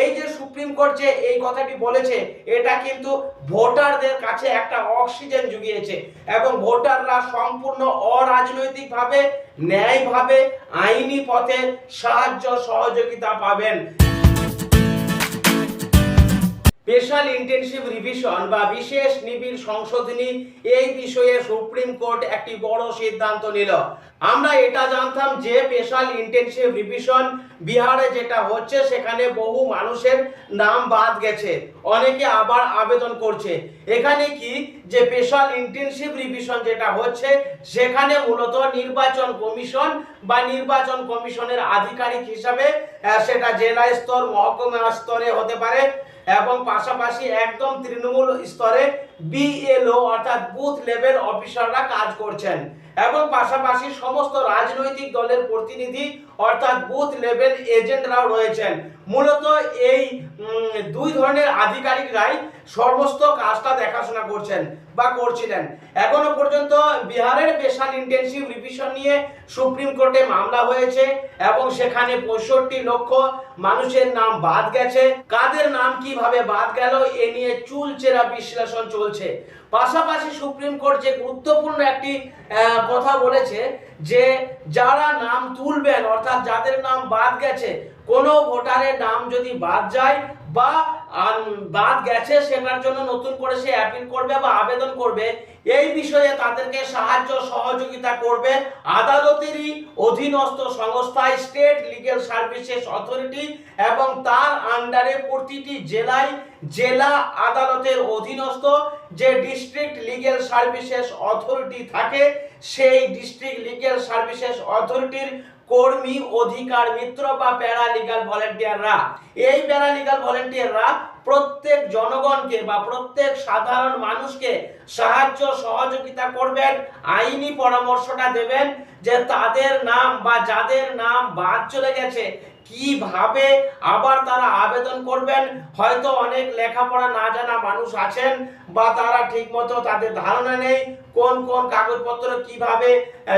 এই যে supreme court যে এই কথাটি বলেছে, এটা কিন্তু ভোটারদের কাছে একটা অক্সিজেন জুগিয়েছে এবং ভোটাররা সম্পূর্ণ অরাজনৈতিকভাবে, ন্যায়ভাবে, আইনি পথে সাহায্য সহযোগিতা পাবেন। স্পেশাল ইন্টেনসিভ রিভিশন বা বিশেষ নিবিড় সংশোধনী এই বিষয়ে সুপ্রিম কোর্ট একটি বড় সিদ্ধান্ত নিল। আমরা এটা জানতাম যে স্পেশাল ইন্টেনসিভ রিভিশন বিহারে যেটা হচ্ছে সেখানে বহু মানুষের নাম বাদ গেছে। অনেকে আবার আবেদন করছে। এখানে কি যে স্পেশাল ইন্টেনসিভ রিভিশন যেটা হচ্ছে, সেখানে মূলত নির্বাচন কমিশন বা নির্বাচন কমিশনের আধিকারিক হিসাবে সেটা জেলা স্তর, মহকুমা স্তরে হতে পারে এবং পাশাপাশি একদম তৃণমূল স্তরে বিএলও অর্থাৎ বুথ লেভেল অফিসাররা কাজ করছেন। এবং পাশাপাশি সমস্ত রাজনৈতিক দলের প্রতিনিধি অর্থাৎ বুথ লেভেল এজেন্টরাও রয়েছেন। মূলত এই দুই ধরনের আধিকারিকরাই সমস্ত কাজটা দেখাশোনা করছেন বা করছিলেন। এখনও পর্যন্ত বিহারের স্পেশাল ইন্টেনসিভ রিভিশন নিয়ে সুপ্রিম কোর্টে মামলা হয়েছে এবং সেখানে পঁয়ষট্টি লক্ষ মানুষের নাম বাদ গেছে। কাদের নাম কীভাবে বাদ গেল, এ নিয়ে চুলচেরা বিশ্লেষণ চলছে। পাশাপাশি সুপ্রিম কোর্ট যে গুরুত্বপূর্ণ একটি কথা বলেছে যে যারা নাম তুলবেন, অর্থাৎ যাদের নাম বাদ গেছে, কোনো ভোটারের নাম যদি বাদ যায় বা আম, বাদ গেছে সেটার জন্য নতুন করে সে অ্যাপিল করবে বা আবেদন করবে। এই বিষয়ে তাদেরকে সাহায্য সহযোগিতা করবে আদালতেরই অধীনস্থ সংস্থা স্টেট লিগ্যাল সার্ভিসেস অথরিটি এবং তার আন্ডারে প্রতিটি জেলায় জেলা আদালতের অধীনস্থ যে ডিস্ট্রিক্ট লিগ্যাল সার্ভিসেস অথরিটি থাকে সেই ডিস্ট্রিক্ট লিগ্যাল সার্ভিসেস অথরিটির কর্মী অধিকার মিত্র বা প্যারালিগাল ভলেন্টিয়াররা এই প্যারালিগাল ভলেন্টিয়াররা প্রত্যেক জনগণকে বা প্রত্যেক সাধারণ মানুষকে সাহায্য সহযোগিতা করবেন, আইনি পরামর্শটা দেবেন যে তাদের নাম বা যাদের নাম বাদ চলে গেছে, কীভাবে আবার তারা আবেদন করবেন? হয়তো অনেক লেখাপড়া না জানা মানুষ আছেন বা তারা ঠিকমতো তাদের ধারণা নেই কোন কোন কাগজপত্র কীভাবে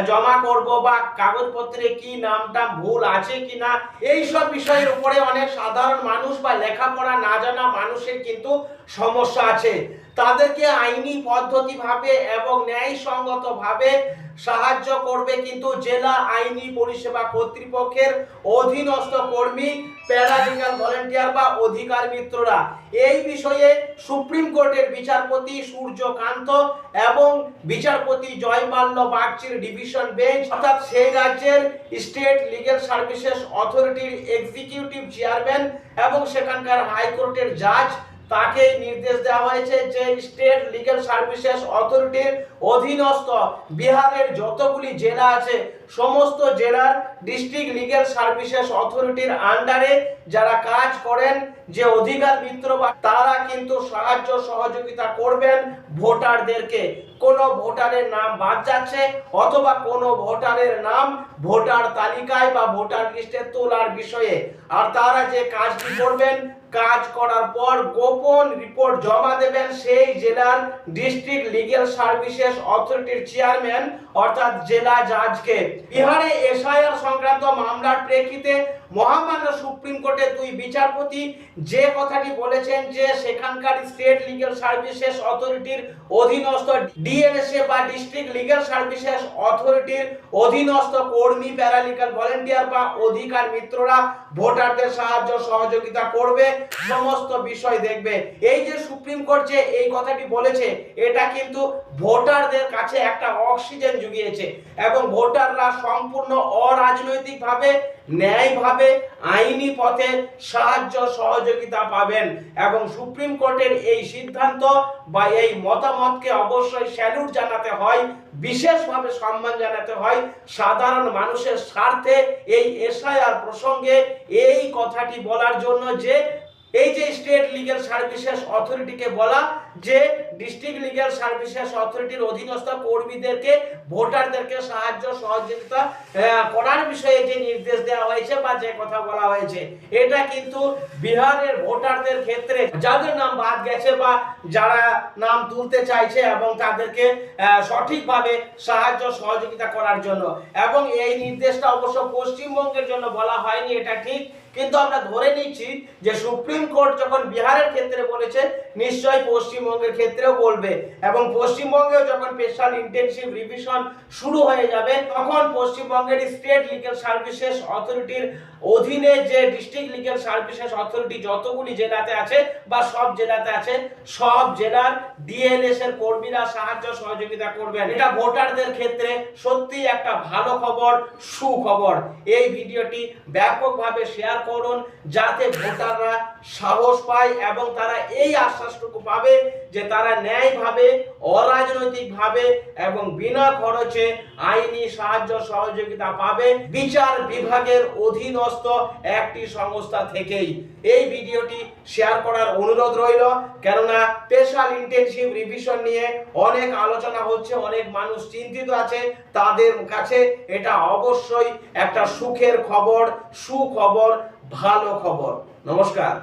জমা করব বা কাগজপত্রে কি নামটা ভুল আছে কি না এই সব বিষয়ের উপরে অনেক সাধারণ মানুষ বা লেখাপড়া না জানা মানুষের কিন্তু সমস্যা আছে। তাদেরকে আইনি পদ্ধতিভাবে এবং ন্যায়সঙ্গতভাবে সাহায্য করবে কিন্তু জেলা আইনি পরিষেবা কর্তৃপক্ষের অধীনস্থ কর্মী প্যারালিগাল ভলেন্টিয়ার বা অধিকার মিত্ররা। এই বিষয়ে সুপ্রিম কোর্টের বিচারপতি সূর্যকান্ত এবং বিচারপতি জয়মাল্য বাগচির ডিভিশন বেঞ্চ অর্থাৎ সেই রাজ্যের স্টেট লিগেল সার্ভিসেস অথরিটির এক্সিকিউটিভ চেয়ারম্যান এবং সেখানকার হাইকোর্টের জাজ তাকে নির্দেশ দেওয়া হয়েছে যে স্টেট লিগ্যাল সার্ভিসেস অথরিটির অধীনস্থ বিহারের যতগুলি জেলা আছে, সমস্ত জেলার ডিস্ট্রিক্ট লিগ্যাল সার্ভিসেস অথরিটির আন্ডারে যারা কাজ করেন, যে অধিকার মিত্র বা, তারা কিন্তু সাহায্য সহযোগিতা করবেন ভোটারদেরকে। কোনো ভোটারের নাম বাদ যাচ্ছে অথবা কোনো ভোটারের নাম ভোটার তালিকায় বা ভোটার লিস্টে তোলার বিষয়ে। আর তারা যে কাজটি করবেন কাজ করার পর গোপন রিপোর্ট জমা দেবেন সেই জেলার ডিস্ট্রিক্ট লিগ্যাল সার্ভিসেস অথরিটির চেয়ারম্যান অর্থাৎ জেলা জাজকে বিহারে এসআইআর সংক্রান্ত মামলার প্রেক্ষিতে মহামান্য সুপ্রিম কোর্টের দুই বিচারপতি যে কথাটি বলেছেন যে সেখানকার স্টেট লিগ্যাল সার্ভিসেস অথরিটির অধীনস্থ ডিএলএসএ বা ডিস্ট্রিক্ট লিগ্যাল সার্ভিসেস অথরিটির অধীনস্থ কর্মী, প্যারালিগাল ভলেন্টিয়ার বা অধিকার মিত্ররা ভোটারদের সাহায্য সহযোগিতা করবে, সমস্ত বিষয় দেখবে। এই যে সুপ্রিম কোর্ট যে এই কথাটি বলেছে, এটা কিন্তু ভোটারদের কাছে একটা অক্সিজেন জুগিয়েছে এবং ভোটাররা সম্পূর্ণ অরাজনৈতিকভাবে, ন্যায়ভাবে আইনি পথে সাহায্য সহযোগিতা পাবেন এবং সুপ্রিম কোর্টের এই সিদ্ধান্ত বা এই মতামতকে অবশ্যই স্যালুট জানাতে হয়, বিশেষভাবে সম্মান জানাতে হয়, সাধারণ মানুষের স্বার্থে এই এসআইআর প্রসঙ্গে এই কথাটি বলার জন্য যে এই যে স্টেট লিগ্যাল সার্ভিসেস অথরিটিকে বলা, যে ডিস্ট্রিক্ট লিগ্যাল সার্ভিসেস অথরিটির অধীনস্থ কর্মীদেরকে, ভোটারদেরকে সাহায্য, সহযোগিতা করার বিষয়ে যে নির্দেশ দেওয়া হয়েছে বা যে কথা বলা হয়েছে, এটা কিন্তু বিহারের ভোটারদের ক্ষেত্রে যাদের নাম বাদ গেছে বা যারা নাম তুলতে চাইছে এবং তাদেরকে সঠিকভাবে সাহায্য, সহযোগিতা করার জন্য। এবং এই নির্দেশটা অবশ্য পশ্চিমবঙ্গের জন্য বলা হয়নি, এটা ঠিক। কিন্তু আমরা ধরে নিচ্ছি যে সুপ্রিম কোর্ট যখন বিহারের ক্ষেত্রে বলেছে, নিশ্চয়ই পশ্চিমবঙ্গের ক্ষেত্রেও বলবে। এবং পশ্চিমবঙ্গেও যখন স্পেশাল ইন্টেনসিভ রিভিশন শুরু হয়ে যাবে, তখন পশ্চিমবঙ্গের স্টেট লিগাল সার্ভিসেস অথরিটির অধীনে যে ডিস্ট্রিক্ট লিগ্যাল সার্ভিসেস অথরিটি যতগুলি জেলাতে আছে বা সব জেলাতে আছে, সব জেলার ডিএলএস এর কর্মীরা সাহায্য সহযোগিতা করবেন। এটা ভোটারদের ক্ষেত্রে সত্যি একটা ভালো খবর, সুখবর। এই ভিডিওটি ব্যাপকভাবে শেয়ার করুন যাতে ভোটাররা সাহস পায় এবং তারা এই আশ্বাসটুকু পাবে যে তারা ন্যায়ভাবে, অরাজনৈতিকভাবে এবং বিনা খরচে আইনি সাহায্য সহযোগিতা পাবে। বিচার বিভাগের অধীনস্থ একটি সংস্থা থেকেই। এই ভিডিওটি শেয়ার করার অনুরোধ রইল, কেননা স্পেশাল ইন্টেনসিভ রিভিশন নিয়ে অনেক আলোচনা হচ্ছে, অনেক মানুষ চিন্তিত আছে, তাদের কাছে এটা অবশ্যই একটা সুখের খবর, সুখবর, ভালো খবর। নমস্কার।